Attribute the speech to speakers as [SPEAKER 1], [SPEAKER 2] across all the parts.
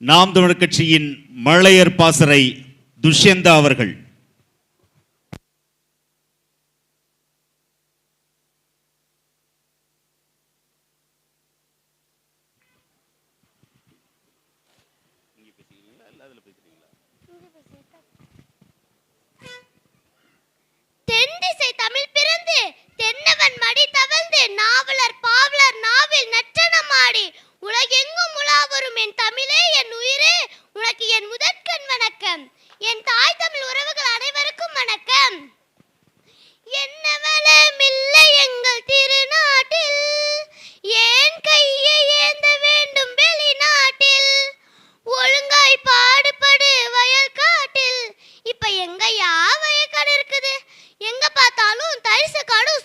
[SPEAKER 1] நாம் தமிழர் கட்சியின் மழையர் பாசறை துஷ்யந்தா அவர்கள்.
[SPEAKER 2] தமிழ் பிறந்து தென்னவன் மடி தவழ்ந்து நாவலர் பாவலர் நாவில் நற்றனமாடி உலகெங்கும் உலாவரும் என் தமிழே என் உயிரே உனக்கு என் முதற்கண் வணக்கம். என் தாய் தமிழ் உறவுகள் அனைவருக்கும் வணக்கம். என்ன வளமில்லை எங்கள் திருநாட்டில். ஏன் கையை ஏந்த வேண்டும் வெளிநாட்டில்? ஒழுங்காய் பாடுபடு வயல் காட்டில். இப்ப எங்கயா வயக்காடு இருக்குது? எங்க பார்த்தாலும் தரிசு காடும்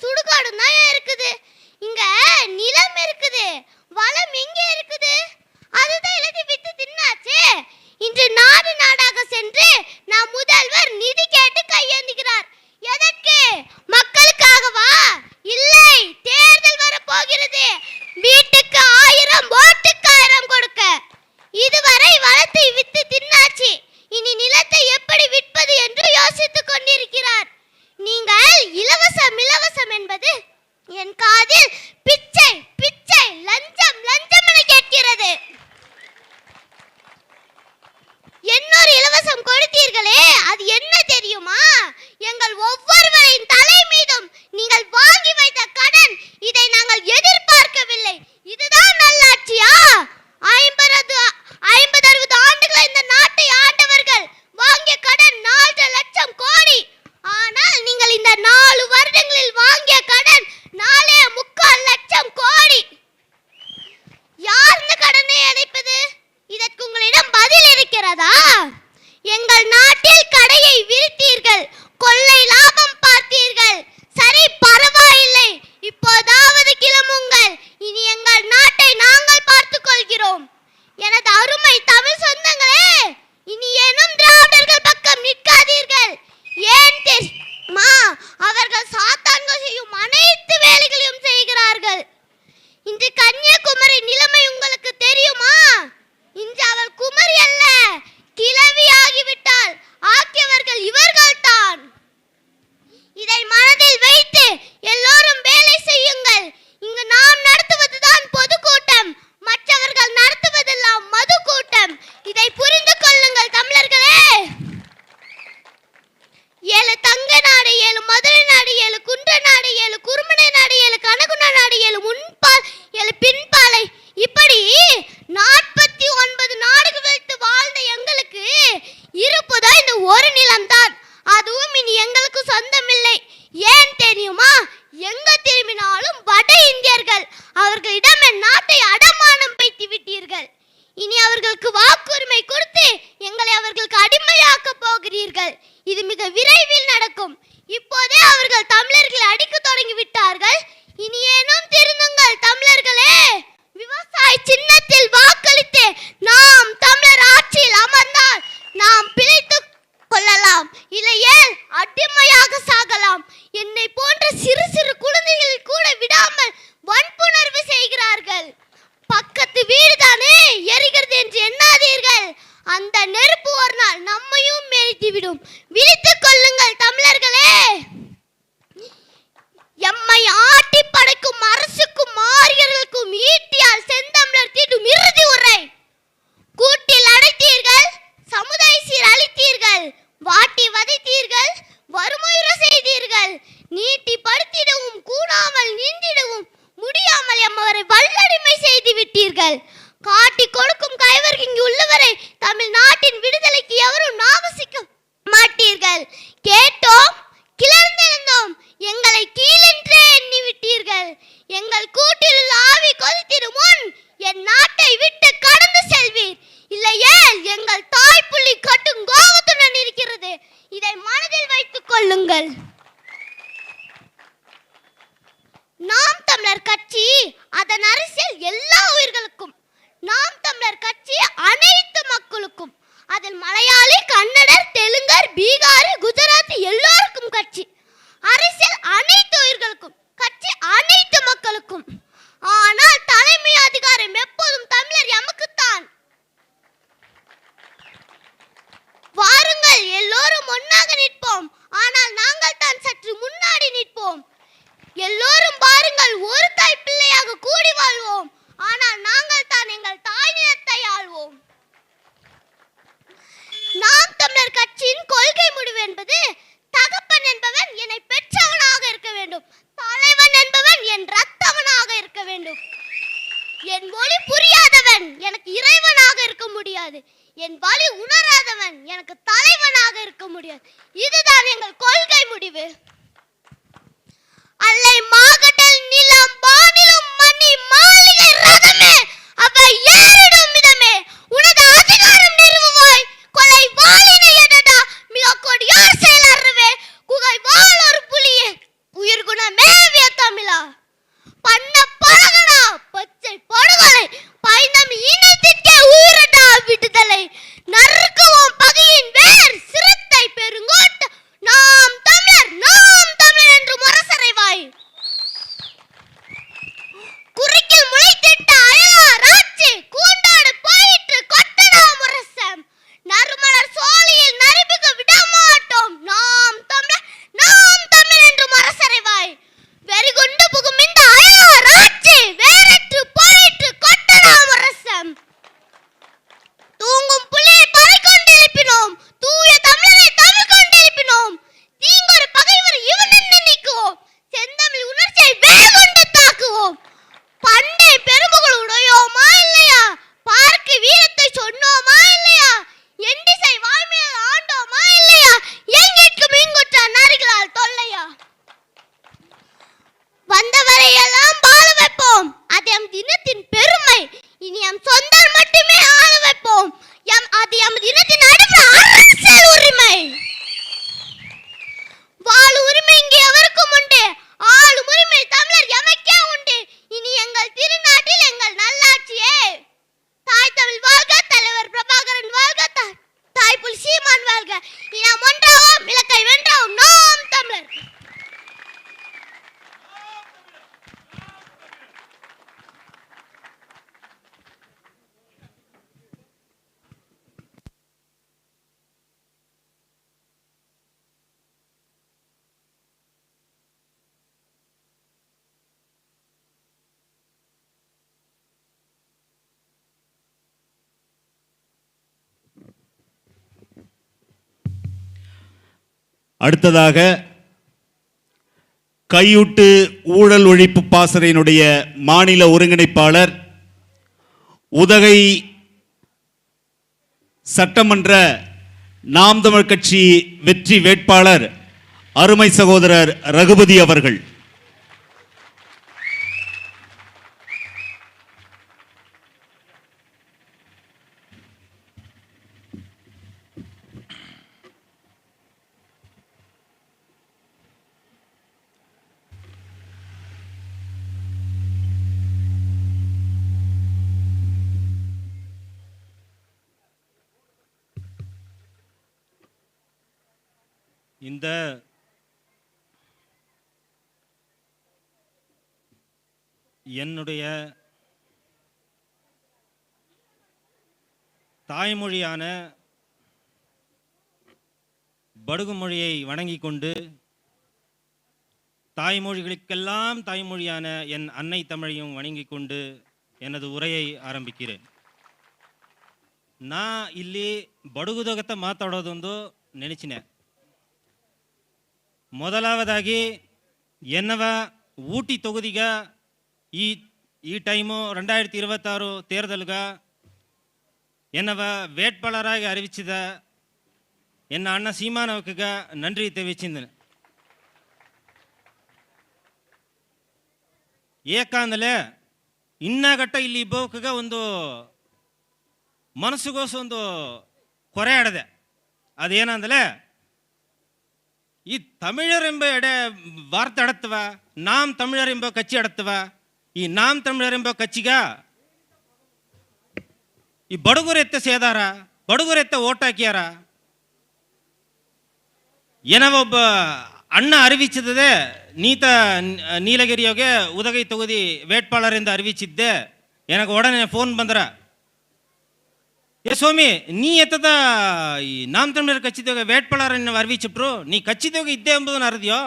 [SPEAKER 2] போகிறீர்கள் இது மிக விரைவில் நடக்கும். இப்போதே அவர்கள் தமிழர்களை அடிக்க தொடங்கி விட்டார்கள். இனியேனும் திருந்துங்கள் தமிழர்களே. விவசாய சின்னத்தில் வாக்களித்து நாம் தமிழர் ஆட்சியில் அமர்ந்தால் நாம் பிழைத்து கொள்ளலாம். இல்லையேல் அடிமையாக சாகலாம். என்னை போன்ற சிறு சிறு குழந்தைகள் கூட விடாமல் வன்புணர்வு செய்கிறார்கள். பக்கத்து வீடு தானே எரிகிறது என்று எண்ணாதீர்கள். அந்த நெருப்பு ஒரு நாள் நம்மையும் எரித்து விடும் விழித்துக் கொள்ளுங்கள் தமிழர்களே. எம்மை ஆட்டி படைக்கும் அரசுக்கும் ஆரியர்களுக்கும் ஈட்டியால் செந்தமிழர் தீட்டும் இறுதி உரை. கூட்டில் அடைத்தீர்கள் சமுதாய சீர் அழித்தீர்கள் வாட்டி வதைத்தீர்கள் வறுமையுற செய்தீர்கள். நீட்டி படுத்திடவும் கூடாமல் நீந்திடவும் முடியாமல் எம்மவரை வல்லடிமை செய்து விட்டீர்கள். காட்டி கொடுக்கும் கைவர்கள் இங்கு உள்ளவரை தமிழ்நாட்டின் விடுதலைக்கு எவரும் நாவசிக்க மாட்டீர்கள். கேட்டோம் கிளர்ந்திருந்தோம் எங்களை கீழென்றே எண்ணி விட்டீர்கள் எங்கள் கூட்டில் உள்ள ஆவி கொதித்திடும் முன் என் நாட்டை விட்டு கடந்து செல்வீர். இல்லையே எங்கள் தாய் புள்ளி கட்டும் கோபத்துடன் இருக்கிறது. இதை மனதில் வைத்துக் கொள்ளுங்கள். நாம் தமிழர் கட்சி அதன் அரசியல் எல்லா உயிர்களுக்கும் நாம் தமிழர் கட்சி அனைத்து மக்களுக்கும் அதில் மலையாளி கன்னடர் தெலுங்கர் பீகாரி குஜராத்தி எல்லோருக்கும் கட்சி. அரசியல் அனைத்து உயிர்களுக்கும் கட்சி அனைத்து மக்களுக்கும். ஆனால் தலைமை அதிகாரம் எப்போதும்
[SPEAKER 1] அடுத்ததாக கையூட்டு ஊழல் ஒழிப்பு பாசறையினுடைய மாநில ஒருங்கிணைப்பாளர் உதகை சட்டமன்ற நாம் தமிழ் கட்சி வெற்றி வேட்பாளர் அருமை சகோதரர் ரகுபதி அவர்கள்.
[SPEAKER 3] இந்த என்னுடைய தாய்மொழியான படுகு மொழியை வணங்கி கொண்டு தாய்மொழிகளுக்கெல்லாம் தாய்மொழியான என் அன்னை தமிழையும் வணங்கி கொண்டு எனது உரையை ஆரம்பிக்கிறேன். ನಾ ಇಲ್ಲಿ ಬಡುಗುದಗತ್ತ ಮಾತಾಡೋದೊಂದು ನೆನೆಚಿನ ಮೊದಲಾವದಾಗಿ ಎನ್ನವ ಊಟಿ ತೊಗುದಿಗ ಈ ಈ ಟೈಮು ರೆಂಡಾಯಿರತಿ ಇರುವತ್ತಾರು ತೇರದಲ್ಗ ಎನ್ನವ ವೇಟ್ಪಳರಾಗಿ ಅರಿವಿಸಿದ ಎನ್ನ ಅಣ್ಣ ಸೀಮಾನವಕಗ ನನ್ರಿ ತೆವಿಚ್ಚಿಂದ ಏಕಾಂದಲೆ ಇನ್ನಾಗಟ್ಟ ಇಲ್ಲಿ ಇಬ್ಬೋಕಗ ಒಂದು ಮನಸ್ಸುಗೋಸ ಒಂದು ಕೊರೆ ಆಡದೆ. ಅದೇನಂದಲೇ ಈ ತಮಿಳರ್ ಎಂಬ ಎಡೆ ವಾರ್ತೆ ಅಡತ್ತವ ನಾಮ್ ತಮಿಳರ್ ಎಂಬ ಕಚ್ಚಿ ಅಡತ್ತವ ಈ ನಾಮ್ ತಮಿಳರ್ ಎಂಬ ಕಚ್ಚಿಗ ಈ ಬಡಗುರ ಎತ್ತ ಸೇದಾರ ಬಡಗುರ ಎತ್ತ ಓಟ್ ಹಾಕ್ಯಾರ ಏನೋ ಒಬ್ಬ ಅಣ್ಣ ಅರಿವಿಸಿದ್ದದೆ ನೀತ ನೀಲಗಿರಿಯೋಗೆ ಉದಗೈ ತೊಗುದಿ ವೇಟ್ಪಾಳರಿಂದ ಅರಿವಿಸಿದ್ದೆ எனக்கு உடனே ஃபோன் பண்ணுறேன் ಎ ಸ್ವಾಮಿ, ನೀ ಎತ್ತದ ಈ ఎత్తద ఈ నామతం మీరు ఖచ్చితంగా వేట్పడారని అరివిచ్చిట్రు ನೀ ఖచ్చితంగా ಇದ್ದೆ ఎంబుదని అరదియో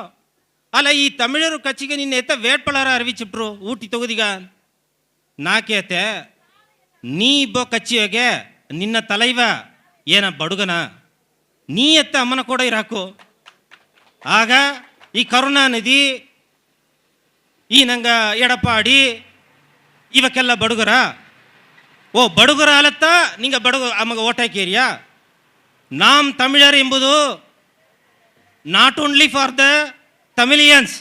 [SPEAKER 3] ಅಲ್ಲ, ಈ ತಮಿಳರು ಕಚ್ಚಿಗೆ ನಿನ್ನ ಎತ್ತ ವೇಟ್ಪಳಾರ ಅರಿವಿಚಿಟ್ರು ಊಟಿ ತೊಗೋದಿಗ. ನಾಕೇತೆ ನೀ ಇಬ್ಬ ಕಚ್ಚಿಯೋಗೆ ನಿನ್ನ ತಲೈವ ಏನ ಬಡುಗನ? ನೀ ಎತ್ತ ಅಮ್ಮನ ಕೂಡ ಇರಾಕು? ಆಗ ಈ ಕರುಣಾನಿಧಿ ಈ ನಂಗೆ ಎಡಪಾಡಿ, ಇವಕ್ಕೆಲ್ಲ ಬಡುಗರ? ಓ ಬಡುಗರ ಅಲತ್ತ ನಿಂಗ ಬಡುಗ ಅಮ್ಮಗ ಓಟ್ ಹಾಕಿರಿಯಾ நாம் தமிழர் ಎಂಬುದು not only for the Tamilians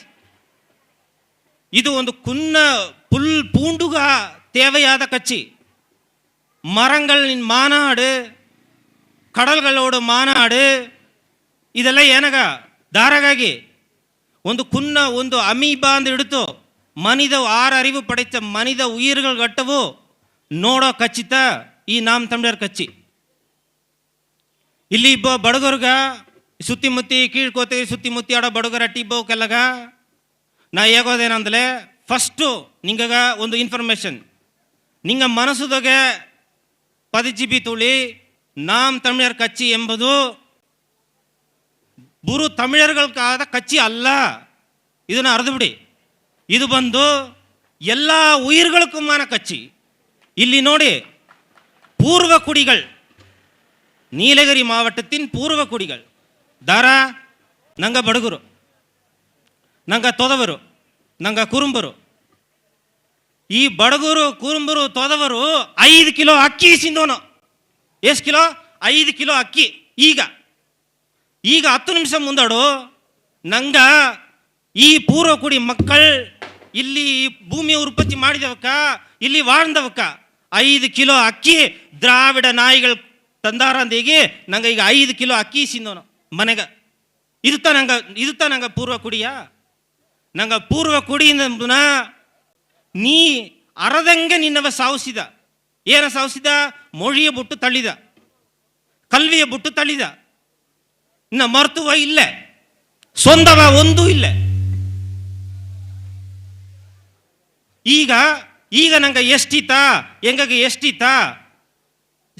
[SPEAKER 3] ಇದು ಒಂದು ಕುನ್ನ புல் பூண்டுக தேவையாத கட்சி மரங்களின் மாநாடு கடல்களோட ಮಾನಾಡು ಇದೆಲ್ಲ ಏನಗ ದಾರಗಾಗಿ ಒಂದು ಕುನ್ನ ಒಂದು ಅಮೀಬಾ ಅಂತ ಹಿಡಿತು ಮನಿದ ಆರು ಅರಿವು ಪಡೆತ ಮನಿದ ಉಯಿರುಗಳು ಗಟ್ಟವು ನೋಡೋ ಖಚಿತ ಈ ನಾಮ ತಮಿಳರ್ ಕಚ್ಚಿ. ಇಲ್ಲಿ ಇಬ್ಬ ಬಡಗರ್ಗ ಸುತ್ತಿಮುತ್ತಿ ಕೀಳ್ಕೋತಿ ಸುತ್ತಿಮುತ್ತಿ ಆಡೋ ಬಡಗರ ಟಿಬ್ಬೋ ಕೆಲ್ಲಗ, ನಾ ಹೇಗೋದೇನಂದ್ಲೆ ಫಸ್ಟು ನಿಂಗಾಗ ಒಂದು ಇನ್ಫಾರ್ಮೇಷನ್ ನಿಂಗ ಮನಸ್ಸುದಾಗೆ ಪದ ಜಿ ಬಿ ತುಳಿ, ನಾಮ್ ತಮಿಳರ್ ಕಚ್ಚಿ ಎಂಬುದು ಬುರು ತಮಿಳರ್ಗಳಾದ ಕಚ್ಚಿ ಅಲ್ಲ. ಇದನ್ನು ಅರ್ಧಬಿಡಿ ಇದು ಬಂದು ಎಲ್ಲ ಉಯಿರ್ಗಳಕ್ಕೂ ಮಾನ ಕಚ್ಚಿ. ಇಲ್ಲಿ ನೋಡಿ, ಪೂರ್ವ ಕುಡಿಗಳ್ ನೀಲಗಿರಿ ಮಾವಟ್ಟತ್ತಿನ ಪೂರ್ವ ಕುಡಿಗಳ್ ದಾರ, ನಂಗ ಬಡಗುರು, ನಂಗ ತೊದವರು, ನಂಗ ಕುರುಂಬರು. ಈ ಬಡಗುರು, ಕುರುಂಬರು, ತೊದವರು ಐದು ಕಿಲೋ ಅಕ್ಕಿ ಸಿಂದೋನು ಎಷ್ಟು ಕಿಲೋ? ಐದು ಕಿಲೋ ಅಕ್ಕಿ. ಈಗ ಈಗ ಹತ್ತು ನಿಮಿಷ ಮುಂದಾಡು, ನಂಗ ಈ ಪೂರ್ವ ಕುಡಿ ಮಕ್ಕಳು, ಇಲ್ಲಿ ಭೂಮಿಯ ಉತ್ಪತ್ತಿ ಮಾಡಿದವಕ್ಕ, ಇಲ್ಲಿ வாழ்ந்தವಕ್ಕ ಐದು ಕಿಲೋ ಅಕ್ಕಿ ದ್ರಾವಿಡ ನಾಯಿಗಳು ತಂದಾರ ಅಂದಿಗೆ ನಂಗೆ ಈಗ ಐದು ಕಿಲೋ ಅಕ್ಕಿ ಸಿಂದೋನು ಮನೆಗೆ ಇರುತ್ತಾ ನಂಗೆ ಇರುತ್ತಾ ನಂಗೆ ಪೂರ್ವ ಕುಡಿಯ ನಂಗೆ ಪೂರ್ವ ಕುಡಿಯಿಂದ ನೀ ಅರದಂಗೆ ನಿನ್ನವ ಸಾವಿಸಿದ ಏನ ಸಾವಿಸಿದ ಮೊಳಿಯ ಬುಟ್ಟು ತಳ್ಳಿದ ಕಲ್ವಿಯ ಬುಟ್ಟು ತಳ್ಳಿದ ಇನ್ನ ಮರ್ತುವ ಇಲ್ಲೇ ಸ್ವಂತವ ಒಂದು ಇಲ್ಲೇ ಈಗ ಈಗ ನಂಗೆ ಎಷ್ಟಿತ? ಹೆಂಗಾಗ ಎಷ್ಟಿತ?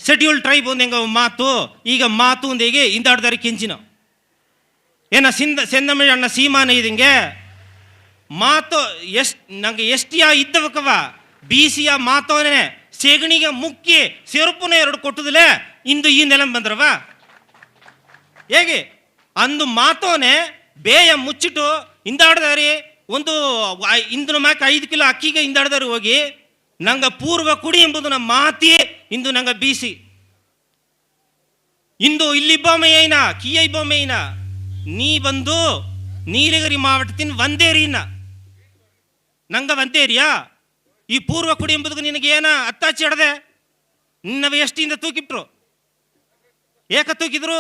[SPEAKER 3] ಶೆಡ್ಯೂಲ್ ಟ್ರೈಬ್ ಒಂದು ಹೆಂಗ ಮಾತು? ಈಗ ಮಾತು ಒಂದು ಹೇಗೆ? ಇಂದಾಡ್ದಾರಿ ಕೆಂಚಿನ. ಏನ ಸಿಂದ ಸೆಂದಮಿழ் ಅಣ್ಣ ಸೀಮಾನ ಇದಂಗೆ? ಮಾತು ಎಷ್ಟ್ ನಂಗೆ ಎಷ್ಟಿಯ ಇದ್ದವಕವ ಬೀಸಿಯ ಮಾತೋನೆ ಸೆಗಣಿಗೆ ಮುಕ್ಕಿ ಸೆರುಪುನ ಎರಡು ಕೊಟ್ಟದಲೆ ಇಂದು ಈ ನೆಲ ಬಂದ್ರವ ಹೇಗೆ? ಅಂದು ಮಾತೋನೆ ಬೇಯ ಮುಚ್ಚಿಟ್ಟು ಇಂದಾಡ್ದಾರಿ ಒಂದು ಇಂದು ಮ್ಯಾಕ್ ಐದು ಕಿಲೋ ಅಕ್ಕಿಗೆ ಹಿಂದಾಡ್ದಾರು ಹೋಗಿ, ನಂಗೆ ಪೂರ್ವ ಕುಡಿ ಎಂಬುದು ನಮ್ಮ ಮಾತಿ, ಇಂದು ನಂಗೆ ಬೀಸಿ. ಇಂದು ಇಲ್ಲಿ ಇಲ್ಲಿಬ್ಬೊಮ್ಮೆಯನ ಕಿಯೈ ಬೊಮ್ಮೆಯನ ನೀ ಬಂದು ನೀಲಗಿರಿ ಮಾವಟತಿನ ಒಂದೇರಿನ ನಂಗ ಒಂದೇರಿಯಾ ಈ ಪೂರ್ವ ಕುಡಿ ಎಂಬುದಕ್ಕೆ ನಿನಗೆ ಏನ ಅತ್ತಾಚಿ ಹಿಡದೆ ನಿನ್ನವ ಎಷ್ಟಿಂದ ತೂಕಿಟ್ರು? ಏಕ ತೂಕಿದ್ರು?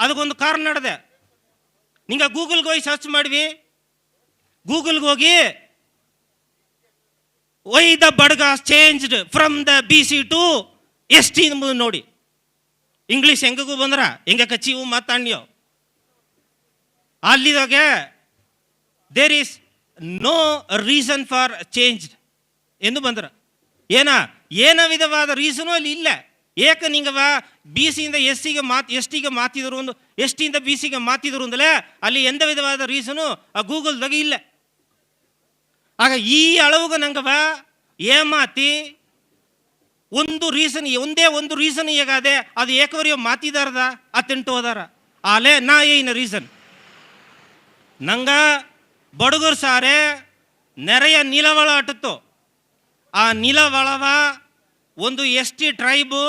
[SPEAKER 3] ಅದಕ್ಕೊಂದು ಕಾರಣ ನಡೆದೆ ನಿಂಗೆ ಗೂಗಲ್ಗೆ ಹೋಗಿ ಸರ್ಚ್ ಮಾಡಿವಿ. ಗೂಗಲ್ಗೆ ಹೋಗಿ why the Badagas changed from the B C to S T ನೋಡಿ. ಇಂಗ್ಲೀಷ್ ಹೆಂಗಗೂ ಬಂದ್ರ? ಹೆಂಗ ಕಚ್ಚಿವು ಮಾತಾಡ್ಯೋ ಅಲ್ಲಿದಾಗೆ there is no reason for change ಎಂದು ಬಂದ್ರ. ಏನ? ಏನ ವಿಧವಾದ ರೀಸನು ಅಲ್ಲಿ ಇಲ್ಲ. ಏಕ ನಿಂಗವ ಬಿ ಸಿಯಿಂದ ಎಸ್ ಸಿಗೆ ಮಾತ್ ಎಸ್ ಟಿಗೆ ಮಾತಿದ್ರು ಒಂದು ಎಸ್ ಟಿಯಿಂದ ಬಿ ಸಿಗೆ ಮಾತಿದ್ರು ಅಂದಲೇ ಅಲ್ಲಿ ಎಂದ ವಿಧವಾದ ರೀಸನು ಆ ಗೂಗಲ್ದಾಗ ಇಲ್ಲ. ಆಗ ಈ ಅಳವಿಗೆ ನಂಗವ ಏಮಾತಿ, ಒಂದು ರೀಸನ್, ಒಂದೇ ಒಂದು ರೀಸನ್ ಈಗ ಅದೇ ಅದು ಏಕವರಿಯೋ ಮಾತಿದಾರದ? ಆ ತಿಂಟು ಹೋದಾರ. ಆಲೇ, ನಾ ಏನ ರೀಸನ್. ನಂಗ ಬಡಗರು ಸಾರೆ, ನೆರೆಯ ನೀಲವಳ ಆಟತ್ತು ಆ ನೀಲವಳವ ಒಂದು ಎಸ್ ಟಿ ಟ್ರೈಬು,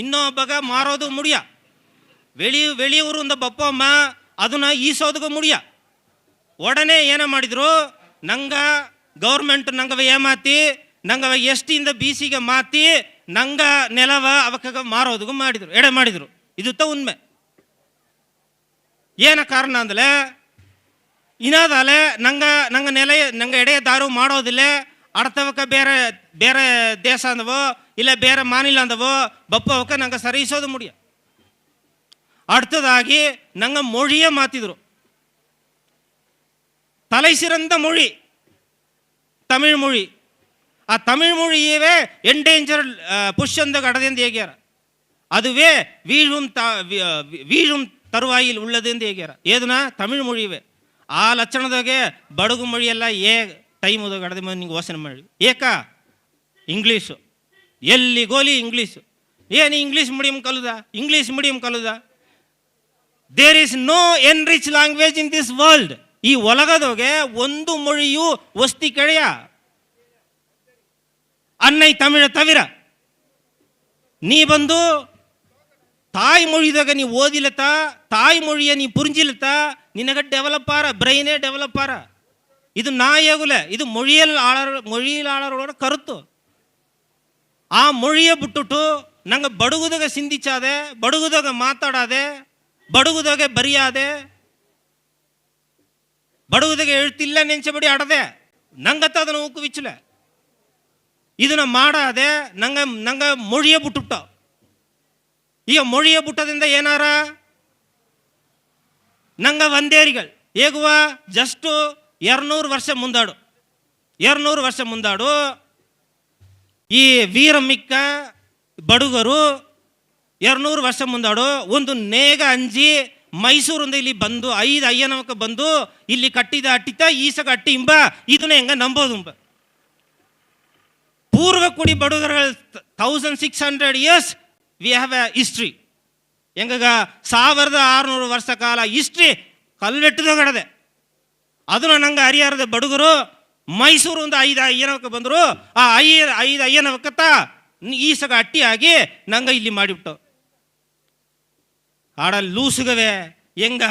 [SPEAKER 3] ಇನ್ನೊಬ್ಬಗ ಮಾರೋದು ಮುಡಿಯ. ವೆಳಿ ವೆಳಿಯೂರು ಒಂದು ಬಪ್ಪಮ್ಮ ಅದನ್ನ ಈಸೋದಕ್ಕೂ ಮುಡಿಯ. ಒಡನೆ ಏನ ಮಾಡಿದ್ರು, ನಂಗೆ ಗೌರ್ಮೆಂಟ್ ನಂಗವ ಏಮಾತಿ ನಂಗವ ಎಷ್ಟಿಂದ ಬಿ ಸಿಗೆ ಮಾತಿ ನಂಗ ನೆಲವ ಅವಕಾಗ ಮಾರೋದಗೂ ಮಾಡಿದ್ರು ಎಡೆ ಮಾಡಿದ್ರು ಇದು ತ ಉಣ್ಮೆ ಏನ ಕಾರಣ ಅಂದ್ರೆ ಇನಾದಾಲೆ ನಂಗ ನಂಗ ನೆಲ ನಂಗ ಎಡೆ ದಾರು ಮಾಡೋದಿಲ್ಲ ಅಡ್ತವಕ್ಕ ಬೇರೆ ಬೇರೆ ದೇಶ ಅಂದವೋ ಇಲ್ಲ ಬೇರೆ ಮಾನಿಲ ಅಂದವೋ ಬಪ್ಪವಕ್ಕ ನಂಗೆ ಸರಿಸೋದು ಮುಡಿಯ அடுத்ததாகி நாங்க மொழியை மாத்திக்கிறோம் தலை சிறந்த மொழி തമിഴ് ആ തമിഴ് മൊഴിയവേ എൻഡേഞ്ചർഡ് പുഷ്യെന്ന് കടതെന്ന് ഏകേറാം அதுவே வீழும் த வீழும் தருவாயில் உள்ளதுன்னு ஏகிறார் ஏதுனா தமிழ் மொழிவே ಆ ಲಕ್ಷಣದಾಗೆ ಬಡಗು ಮಳಿ ಎಲ್ಲ ಏ ಟೈಮ್ ಉದ ಕಡದ ಮೇಲೆ ನಿಂಗೆ ಯೋಚನೆ ಮಾಡಿ ಏಕಾ ಇಂಗ್ಲೀಷು ಎಲ್ಲಿ ಗೋಲಿ ಇಂಗ್ಲೀಷು ಏನು ಇಂಗ್ಲೀಷ್ ಮೀಡಿಯಂ ಕಲುದ English medium ಕಲುದ there is no enrich language in this world ಈ ಒಲಗದೊಗೆ ಒಂದು ಮொழிಯು ವಸ್ತಿ ಕೆಳೆಯ ಅನ್ನೈ ತಮಿಳ ತವಿರ. ನೀ ಬಂದು ತಾಯಿ ಮொழிದಾಗ ನೀ ಓದಿಲತ, ತಾಯಿ ಮொழிಯ ನೀ ಪುರಿಂಜಿಲತ, ನಿನಗ ಡೆವಲಪ್ ಆರ ಬ್ರೈನೇ ಡೆವಲಪ್ ಆರ. ಇದು ನಾಯಗುಲೆ ಇದು ಮொழிಯಲ್ಲಿ ಆಳಾರ ಮொழிಯಲ್ಲಿ ಆಳಾರೋಡ ಕರುತು ಆ ಮொழிಯ ಬಿಟ್ಟುಟು ನಂಗೆ ಬಡುಗುದಾಗ ಸಿಂಧಿಚಾದೆ, ಬಡುಗುದಾಗ ಮಾತಾಡಾದೆ, ಬಡುಗುದಾಗೆ ಬರಿಯಾದೆ ಬಡುಗುದಾಗ ಎಳ್ತಿಲ್ಲ ನೆಂಚಬಡಿ ಆಡದೆ ನಂಗತ್ತ ಅದನ್ನು ಊಕುವಿಚ್ಚಲೆ. ಇದನ್ನ ಮಾಡದೆ ನಂಗೆ ನಂಗೆ ಮೊಳಿಯ ಬಿಟ್ಟುಬಿಟ್ಟ. ಈಗ ಮೊಳಿಯ ಬಿಟ್ಟದಿಂದ ಏನಾರ? ನಂಗ ಒಂದೇರಿಗಳು ಹೇಗುವ? ಜಸ್ಟು ಎರಡುನೂರು ವರ್ಷ ಮುಂದಾಡು. ಎರಡುನೂರು ವರ್ಷ ಮುಂದಾಡು ಈ ವೀರಮಿಕ್ಕ ಬಡುಗರು ಎರಡುನೂರು ವರ್ಷ ಮುಂದಾಡು ಒಂದು ನೇಗ ಅಂಜಿ ಮೈಸೂರಿಂದ ಇಲ್ಲಿ ಬಂದು ಐದು ಅಯ್ಯನವಕ್ಕೆ ಬಂದು ಇಲ್ಲಿ ಕಟ್ಟಿದ ಅಟ್ಟಿತ, ಈಸಗ ಅಟ್ಟಿ ಇಂಬ, ಇದನ್ನ ಹೆಂಗ ನಂಬೋದು ಇಂಬ. ಪೂರ್ವ ಕುಡಿ ಬಡೋದ್ರ thousand six hundred years we have a history ಹೆಂಗ ಸಾವಿರದ ಆರುನೂರು ವರ್ಷ ಕಾಲ ಹಿಸ್ಟ್ರಿ ಕಲ್ಲೆಟ್ಟದಗಡದೆ ಅದನ್ನ ನಂಗೆ ಹರಿಹರದ ಬಡುಗರು ಮೈಸೂರು ಒಂದು ಐದು ಅಯ್ಯನವಕ್ಕೆ ಬಂದರು. ಆ ಐ, ಐದು ಅಯ್ಯನವಕ್ಕತ್ತ ಈಸಗ ಅಟ್ಟಿ ಆಗಿ ನಂಗೆ ಇಲ್ಲಿ ಮಾಡಿಬಿಟ್ಟು ಆಡ ಲೂಸುಗವೇ ಎಂಗ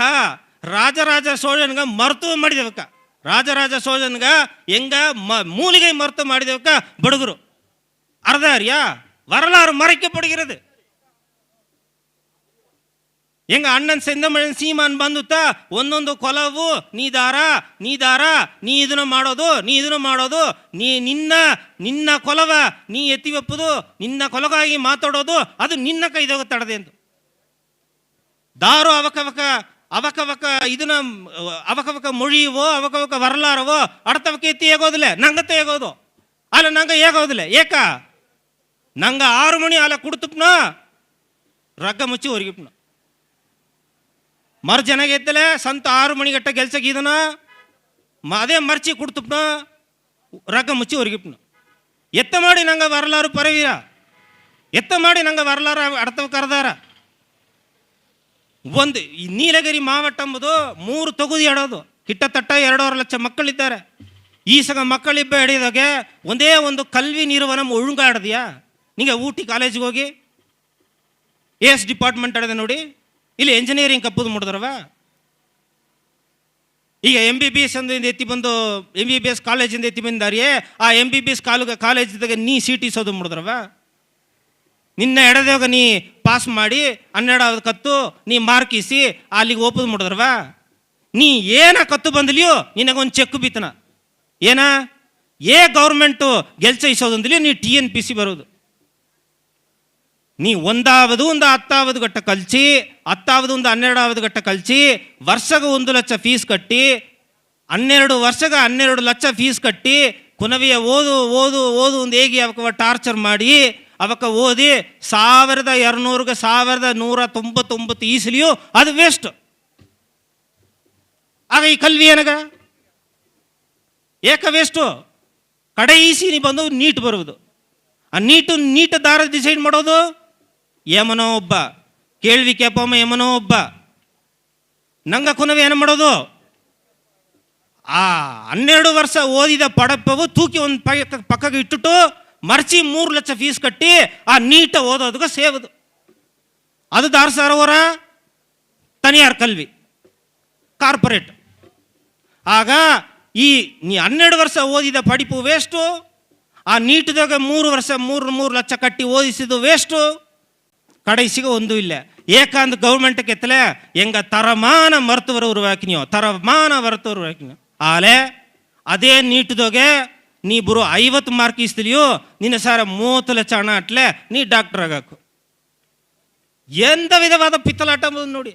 [SPEAKER 3] ರಾಜರಾಜ ಸೋಜನ್ಗ ಮರ್ತುವ ಮಾಡಿದವಕ್ಕ ರಾಜರಾಜ ಸೋಜನ್ಗ ಎಂಗ ಮ மூலிகை மருத்துவம் ಮಾಡಿದವಕ್ಕ ಬಡಗರು அறதாரியா வரலாறு மறைக்கப்படுகிறது எங்க அண்ணன் செந்தமிழன் சீமாನ್ ಬಂದುತ್ತಾ ಒಂದೊಂದು ಕೊಲವು ನೀ ದಾರ ನೀ ದಾರ ನೀ ಇದನ್ನ ಮಾಡೋದು ನೀ ಇದನ್ನ ಮಾಡೋದು ನೀ ನಿನ್ನ ನಿನ್ನ ಕೊಲವ ನೀ ಎತ್ತಿ ಒಪ್ಪುದು ನಿನ್ನ ಕೊಲಗಾಗಿ ಮಾತಾಡೋದು ಅದು ನಿನ್ನ ಕೈದಾಗ ತಡದೆ ಎಂದು தாரோ அவக்கவக்க ಅವಕವಕ ಇದನ್ನ ಅವಕವಕ ಮೊಳಿಯವೋ ಅವಕವಕ ವರಲಾರವೋ ಅಡತವಕ ಎತ್ತಿ ಹೇಗೋದಿಲ್ಲ ನಂಗತ್ತೆ ಹೇಗೋದು ಅಲ್ಲ ನಂಗೆ ಹೇಗೋದಿಲ್ಲ ಏಕ ನಂಗ ಆರು ಮಣಿ ಅಲ್ಲ ಕುಡ್ತಪ್ನ ರಗ್ಗ ಮುಚ್ಚಿ ಒರಿಗಿಪ್ನ ಮರು ಜನಗೆ ಎತ್ತಲೆ ಸಂತ ಆರು ಮಣಿಗಟ್ಟ ಕೆಲ್ಸಕ್ಕೆ ಇದನ ಅದೇ ಮರ್ಚಿ ಕುಡ್ತಪ್ನ ರಗ್ಗ ಮುಚ್ಚಿ ಒರಿಗಿಪ್ನ ಎತ್ತ ಮಾಡಿ ನಂಗೆ ವರಲಾರು ಪರವೀರ ಎತ್ತ ಮಾಡಿ ನಂಗೆ ವರಲಾರ ಅಡತವ ಕರೆದಾರ ಒಂದು ಈ ನೀಲಗಿರಿ ಮಾವಟ್ಟ ಎಂಬುದು ಮೂರು ತೊಗುದಿ ಆಡೋದು ಕಿಟ್ಟತಟ್ಟ ಎರಡೂವರೆ ಲಕ್ಷ ಮಕ್ಕಳಿದ್ದಾರೆ. ಈ ಸಗ ಮಕ್ಕಳಿಬ್ಬ ಹಿಡಿಯೋದಾಗೆ ಒಂದೇ ಒಂದು ಕಲ್ವಿ ನಿರ್ವಹಣ ಒಳುಗಾಡದ್ಯಾ? ನಿಂಗೆ ಊಟಿ ಕಾಲೇಜಿಗೆ ಹೋಗಿ? ಎಸ್ ಡಿಪಾರ್ಟ್ಮೆಂಟ್ ಆಡಿದೆ ನೋಡಿ. ಇಲ್ಲಿ ಎಂಜಿನಿಯರಿಂಗ್ ಕಪ್ಪದು ಮುಡಿದ್ರವ? ಈಗ ಎಂ ಬಿ ಬಿ ಎಸ್ ಅಂದ ಎತ್ತಿ ಬಂದು ಎಂ ಬಿ ಬಿ ಎಸ್ ಕಾಲೇಜಿಂದ ಎತ್ತಿ ಬಂದಾರಿಯೇ ಆ ಎಂ ಬಿ ಬಿ ಎಸ್ ಕಾಲು ಕಾಲೇಜಿದಾಗ ನೀ ಸಿ ಟಿ ಸೋದು ಮುಡಿದ್ರವ? ನಿನ್ನ ಎಡದಾಗ ನೀ ಪಾಸ್ ಮಾಡಿ ಹನ್ನೆರಡಾவது ಕತ್ತು ನೀ ಮಾರ್ಕಿಸಿ ಅಲ್ಲಿಗೆ ಓಪನ್ ಮಾಡಿದ್ರವ? ನೀ ಏನ ಕತ್ತು ಬಂದಲಿಯೋ ನಿನಗೊಂದು ಚೆಕ್ ಬಿತ್ತನ ಏನ? ಏ ಗೌರ್ಮೆಂಟು ಗೆಲ್ಚಯಿಸೋದಂದಲಿ ನೀ ಟಿ ಎನ್ ಪಿ ಸಿ ಬರೋದು. ನೀ ಒಂದಾವದು ಒಂದು ಹತ್ತಾವದು ಗಟ್ಟ ಕಲ್ಚಿ ಹತ್ತಾವದು ಒಂದು ಹನ್ನೆರಡಾವದು ಗಟ್ಟ ಕಲ್ಚಿ ವರ್ಷಗ ಒಂದು ಲಕ್ಷ ಫೀಸ್ ಕಟ್ಟಿ, ಹನ್ನೆರಡು ವರ್ಷಗ ಹನ್ನೆರಡು ಲಕ್ಷ ಫೀಸ್ ಕಟ್ಟಿ, ಕುನವಿಯ ಓದು ಓದು ಓದು ಒಂದು ಹೇಗೆ ಟಾರ್ಚರ್ ಮಾಡಿ ಅವಕ್ಕ ಓದಿ ಸಾವಿರದ ಎರನೂರಿಗೆ ಸಾವಿರದ ನೂರ ತೊಂಬತ್ತೊಂಬತ್ತು ಈಸಲಿಯು ಅದು ವೇಸ್ಟ್ ಆಗ ಈ ಕಲ್ವಿ ಏನಾಗ? ಏಕ ವೇಸ್ಟು ಕಡೆ ಈಸಿ ನೀ ಬಂದು ನೀಟ್ ಬರುವುದು. ಆ ನೀಟು ನೀಟ್ ದಾರ ಡಿಸೈಡ್ ಮಾಡೋದು ಯಮನೋ ಒಬ್ಬ. ಕೇಳ್ವಿ ಕೇಪಮ್ಮ ಯಮನೋ ಒಬ್ಬ. ನಂಗ ಕುನವೇ ಏನು ಮಾಡೋದು? ಆ ಹನ್ನೆರಡು ವರ್ಷ ಓದಿದ ಪಡಪ್ಪವು ತೂಕಿ ಒಂದು ಪಕ್ಕ ಪಕ್ಕಕ್ಕೆ ಇಟ್ಟುಟ್ಟು ಮರ್ಚಿ ಮೂರು ಲಕ್ಷ ಫೀಸ್ ಕಟ್ಟಿ ಆ ನೀಟ ಓದೋದಕ್ಕೆ ಸೇವದು. ಅದು ದಾರ ಸರೋವರ ತನಿಯಾರ್ ಕಲ್ವಿ. ಕಾರ್ಪೊರೇಟ್. ಆಗ ಈ ನೀ ಹನ್ನೆರಡು ವರ್ಷ ಓದಿದ ಪಡಿಪು ವೇಸ್ಟು, ಆ ನೀಟ್ದಾಗ ಮೂರು ವರ್ಷ ಮೂರು ಮೂರು ಲಕ್ಷ ಕಟ್ಟಿ ಓದಿಸಿದ್ದು ವೇಸ್ಟು. ಕಡೆಸಿಗೆ ಒಂದು ಇಲ್ಲ. ಏಕಾಂತ ಗೌರ್ಮೆಂಟ್ಗೆ ಎತ್ತಲೆ, ಹೆಂಗ ತರಮಾನ ಮರ್ತವರು ಉರುವಾಕಿನಿಯೋ ತರಮಾನ ಮರ್ತವರು ಆಲೆ, ಅದೇ ನೀಟ್ದೋಗೆ ನೀ ಬರೋ ಐವತ್ತು ಮಾರ್ಕ್ ಇಸ್ತಿಲಿಯೋ, ನಿನ್ನ ಸಾರ ಮೂವತ್ತು ಲಕ್ಷ ಹಣ ಅಟ್ಲೆ ನೀ ಡಾಕ್ಟರ್ ಆಗಾಕು. ಎಂಥ ವಿಧವಾದ ಪಿತ್ತಲಾಟ ಅಂಬೋದು ನೋಡಿ.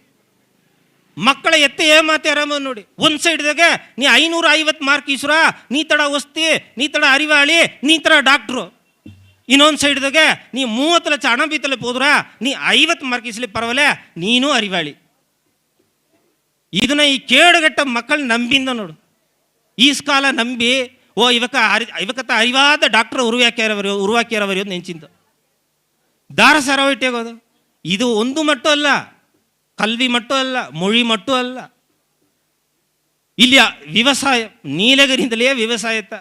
[SPEAKER 3] ಮಕ್ಕಳ ಎತ್ತ ಮಾತೆ ಆರಾಮ ನೋಡಿ. ಒಂದು ಸೈಡ್ದಾಗೆ ನೀ ಐನೂರ ಐವತ್ತು ಮಾರ್ಕ್ ಇಸ್ರ, ನೀ ತಡ ವಸ್ತಿ, ನೀ ತಡ ಅರಿವಾಳಿ, ನೀ ತಡ ಡಾಕ್ಟ್ರು ಇನ್ನೊಂದು ಸೈಡ್ದಾಗೆ ನೀ ಮೂವತ್ತು ಲಕ್ಷ ಹಣ ಬೀತಲೆ ಹೋದ್ರ, ನೀ ಐವತ್ತು ಮಾರ್ಕ್ ಇಸ್ಲಿ ಪರವಲೆ ನೀನು ಅರಿವಾಳಿ. ಇದನ್ನ ಈ ಕೇಡುಗಟ್ಟ ಮಕ್ಕಳು ನಂಬಿಂದ ನೋಡು. ಈ ಕಾಲ ನಂಬಿ ಓ ಇವಕ ಅರಿ ಇವಕತ್ತ ಅರಿವಾದ ಡಾಕ್ಟರ್ ಉರುವಾಕ್ಯಾರವರು ಉರುವಾಕ್ಯಾರವರು ನೆಂಚಿಂದು. ದಾರ ಸರವೈಟೇಗೋದು ಇದು ಒಂದು ಮಟ್ಟು ಅಲ್ಲ, ಕಲ್ವಿ ಮಟ್ಟು ಅಲ್ಲ, ಮೊಳಿ ಮಟ್ಟು ಅಲ್ಲ. ಇಲ್ಲಿ ವ್ಯವಸಾಯ, ನೀಲಗಿರಿಯಿಂದಲೇ ವ್ಯವಸಾಯ ಇತ್ತ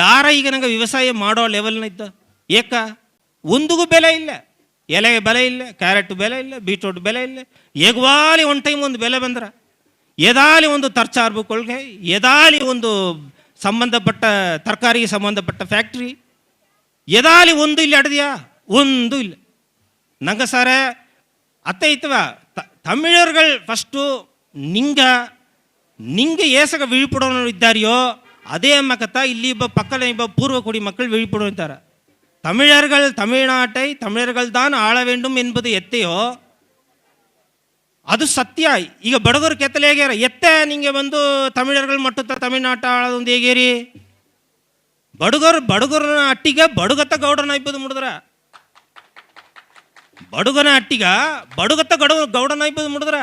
[SPEAKER 3] ದಾರ ಈಗ ನಂಗೆ ವ್ಯವಸಾಯ ಮಾಡೋ ಲೆವೆಲ್ನ ಇದ್ದ ಏಕ, ಒಂದಿಗೂ ಬೆಲೆ ಇಲ್ಲ. ಎಲೆಗೆ ಬೆಲೆ ಇಲ್ಲ, ಕ್ಯಾರೆಟ್ ಬೆಲೆ ಇಲ್ಲ, ಬೀಟ್ರೂಟ್ ಬೆಲೆ ಇಲ್ಲ. ಏಗವಾಲಿ ಒನ್ ಟೈಮ್ ಒಂದು ಬೆಲೆ ಬಂದ್ರೆ, ಎದಾಲಿ ಒಂದು ತರ್ಚಾರ್ಬು ಕೊಳ್ಗೆ, ಎದಾಲಿ ಒಂದು சம்பந்தப்பட்ட ತರಕಾರಿಗೆ ಸಂಬಂಧಪಟ್ಟ ஃபேக்ட்ரி ಎದಾಲಿ ஒன்றும் ಇಲ್ಲಿ ಅಡ್ದಿಯಾ ಒಂದು ಇಲ್ಲ ನಂಗೆ ಸಾರ ಅತ್ತೆ த தமிழர்கள் ஃபஸ்ட்டு நீங்கள் நீங்கள் ஏசக விழிப்புணர்வு இத்தாரியோ அதே மக்கத்தான் இல்லை இப்போ பக்கத்தில் இப்போ பூர்வக்குடி மக்கள் விழிப்புணர்வு தர தமிழர்கள் தமிழ்நாட்டை தமிழர்கள் தான் ஆள வேண்டும் என்பது எத்தையோ ಅದು ಸತ್ಯ. ಈಗ ಬಡಗರು ಕೆತ್ತಲೆ ಹೇಗೆ ಎತ್ತೆ ನಿಂಗೆ ಬಂದು ತಮಿಳರ್ಗಳು ಮಟ್ಟುತ್ತ ತಮಿಳ್ನಾಟ ಒಂದು ಹೇಗೇರಿ? ಬಡಗರು, ಬಡಗರನ ಅಟ್ಟಿಗೆ ಬಡಗತ್ತ ಗೌಡನ ಇಬ್ಬದು ಮುಡಿದ್ರ. ಬಡುಗನ ಅಟ್ಟಿಗ ಬಡುಗತ್ತ ಗಡ ಗೌಡನ ಇಬ್ಬದು ಮುಡಿದ್ರ.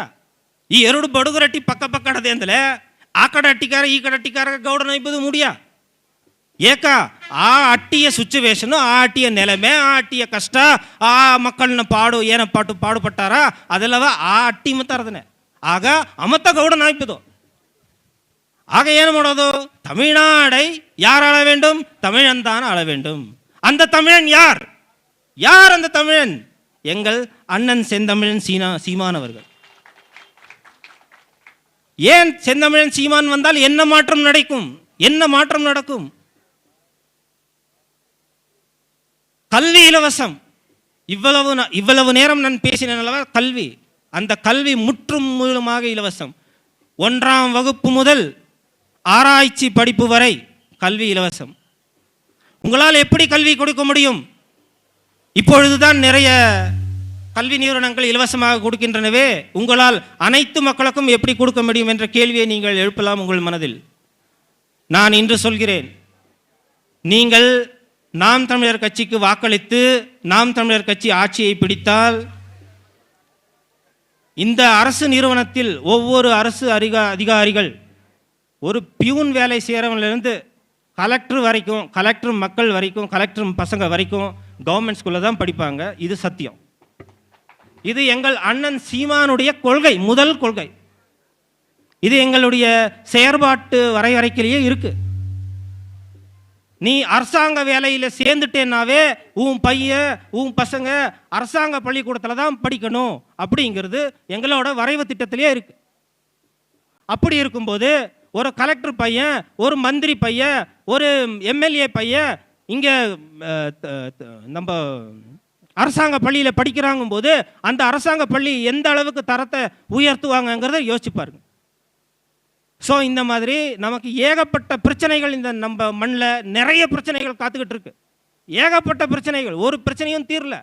[SPEAKER 3] ಈ ಎರಡು ಬಡುಗರ ಅಟ್ಟಿ ಪಕ್ಕ ಪಕ್ಕ ಅಂದ್ರೆ ಆ ಕಡೆ ಅಟ್ಟಿಕಾರ, ಈ ಕಡೆ ಅಟ್ಟಿಕಾರ ಗೌಡನ ಇಬ್ಬದು ಮುಡಿಯ. ಏಕ ಆ ಅಟ್ಟಿಯ ಸಿಚುವೇಶನ್ ಆ ಅಟ್ಟಿಯ ನೆಲೆಮೆ ಆ ಅಟ್ಟಿಯ ಕಷ್ಟ ಆ ಮಕ್ಕಳನ್ನ ಪಾಡು ಏನ ಪಾಟು ಪಾಡು ಪಟ್ಟಾರ ಅದೆಲ್ಲವ ಆ ಅಟ್ಟಿ ಮತ್ತಾರದನೆ ಆಗ ಅಮತ್ತ ಗೌಡನ ಇಬ್ಬದು ஆக என்ன ಮಾಡೋದು தமிழ்நாடை யார் ஆள வேண்டும் தமிழன் தான் ஆள வேண்டும் அந்த தமிழன் யார் யார் அந்த தமிழன் எங்கள் அண்ணன் செந்தமிழன் சீனா சீமான் அவர்கள் ஏன் செந்தமிழன் சீமான் வந்தால் என்ன மாற்றம் நடக்கும் என்ன மாற்றம் நடக்கும் கல்வி இலவசம். இவ்வளவு இவ்வளவு நேரம் நான் பேசினேன் அல்லவா? கல்வி. அந்த கல்வி முற்றும் முழுமாக இலவசம். ஒன்றாம் வகுப்பு முதல் ஆராய்ச்சி படிப்பு வரை கல்வி இலவசம். உங்களால் எப்படி கல்வி கொடுக்க முடியும்? இப்பொழுதுதான் நிறைய கல்வி நிறுவனங்கள் இலவசமாக கொடுக்கின்றனவே. உங்களால் அனைத்து மக்களுக்கும் எப்படி கொடுக்க முடியும் என்ற கேள்வியை நீங்கள் எழுப்பலாம் உங்கள் மனதில். நான் இன்று சொல்கிறேன். நீங்கள் நாம் தமிழர் கட்சிக்கு வாக்களித்து நாம் தமிழர் கட்சி ஆட்சியை பிடித்தால் இந்த அரசு நிறுவனத்தில் ஒவ்வொரு அரசு அதிகா அதிகாரிகள் ஒரு பியூன் வேலை செய்கிறவன்லேருந்து கலெக்டர் வரைக்கும் கலெக்டர் மக்கள் வரைக்கும் கலெக்டர் பசங்க வரைக்கும் கவர்மெண்ட் ஸ்கூலில் தான் படிப்பாங்க. இது சத்தியம். இது எங்கள் அண்ணன் சீமானுடைய கொள்கை முதல் கொள்கை. இது எங்களுடைய செயற்பாட்டு வரையறைக்கிலேயே இருக்குது நீ அரசாங்க வேலையில் சேர்ந்துட்டேன்னாவே உன் பையன் உன் பசங்க அரசாங்க பள்ளிக்கூடத்தில் தான் படிக்கணும் அப்படிங்கிறது எங்களோட வரைவு திட்டத்திலே இருக்கு. அப்படி இருக்கும்போது ஒரு கலெக்டர் பையன் ஒரு மந்திரி பையன் ஒரு எம்எல்ஏ பையன் இங்கே நம்ம அரசாங்க பள்ளியில் படிக்கிறாங்கும் போது அந்த அரசாங்க பள்ளி எந்த அளவுக்கு தரத்தை உயர்த்துவாங்கங்கிறத யோசிச்சு பாருங்கள் ஸோ இந்த மாதிரி நமக்கு ஏகப்பட்ட பிரச்சனைகள் இந்த நம்ம மண்ணில் நிறைய பிரச்சனைகள் காத்துக்கிட்டு இருக்கு. ஏகப்பட்ட பிரச்சனைகள். ஒரு பிரச்சனையும் தீரல.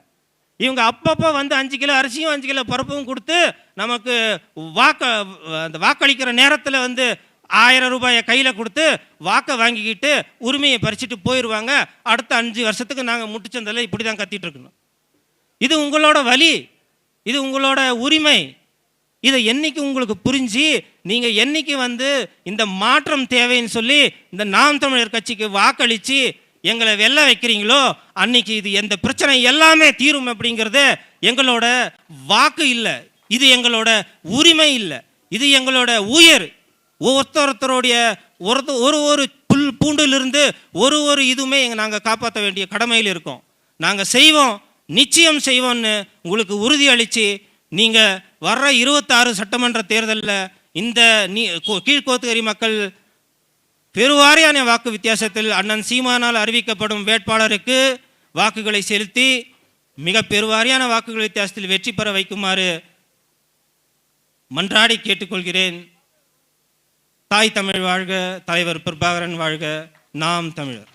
[SPEAKER 3] இவங்க அப்பப்போ வந்து அஞ்சு கிலோ அரிசியும் அஞ்சு கிலோ பருப்பும் கொடுத்து நமக்கு வாக்க அந்த வாக்களிக்கிற நேரத்தில் வந்து ஆயிரம் ரூபாயை கையில் கொடுத்து வாக்கை வாங்கிக்கிட்டு உரிமையை பறிச்சுட்டு போயிடுவாங்க அடுத்த அஞ்சு வருஷத்துக்கு நாங்கள் முட்டுச்சந்தில் இப்படி தான் கத்திட்டு இருக்கணும். இது உங்களோட வலி. இது உங்களோட உரிமை. இதை என்னைக்கு உங்களுக்கு புரிஞ்சு நீங்கள் என்னைக்கு வந்து இந்த மாற்றம் தேவைன்னு சொல்லி இந்த நாம் தமிழர் கட்சிக்கு வாக்களித்து எங்களை வெல்ல வைக்கிறீங்களோ அன்னைக்கு இது எந்த பிரச்சனை எல்லாமே தீரும் அப்படிங்கிறது எங்களோட வாக்கு இல்லை. இது எங்களோட உரிமை இல்லை. இது எங்களோட உயர். ஒருத்தருடைய ஒரு ஒரு ஒரு புல் பூண்டிலிருந்து ஒரு ஒரு இதுவுமே எங்கள் நாங்கள் காப்பாற்ற வேண்டிய கடமையில் இருக்கோம். நாங்கள் செய்வோம். நிச்சயம் செய்வோம்னு உங்களுக்கு உறுதி அளித்து நீங்கள் வர்ற இருபத்தாறு சட்டமன்ற தேர்தலில் இந்த நீ கீழ்கோத்துகரி மக்கள் பெருவாரியான வாக்கு வித்தியாசத்தில் அண்ணன் சீமானால் அறிவிக்கப்படும் வேட்பாளருக்கு வாக்குகளை செலுத்தி மிக பெருவாரியான வாக்குகள் வித்தியாசத்தில் வெற்றி பெற வைக்குமாறு மன்றாடி கேட்டுக்கொள்கிறேன். தாய் தமிழ் வாழ்க தலைவர் பிரபாகரன் வாழ்க நாம் தமிழர்.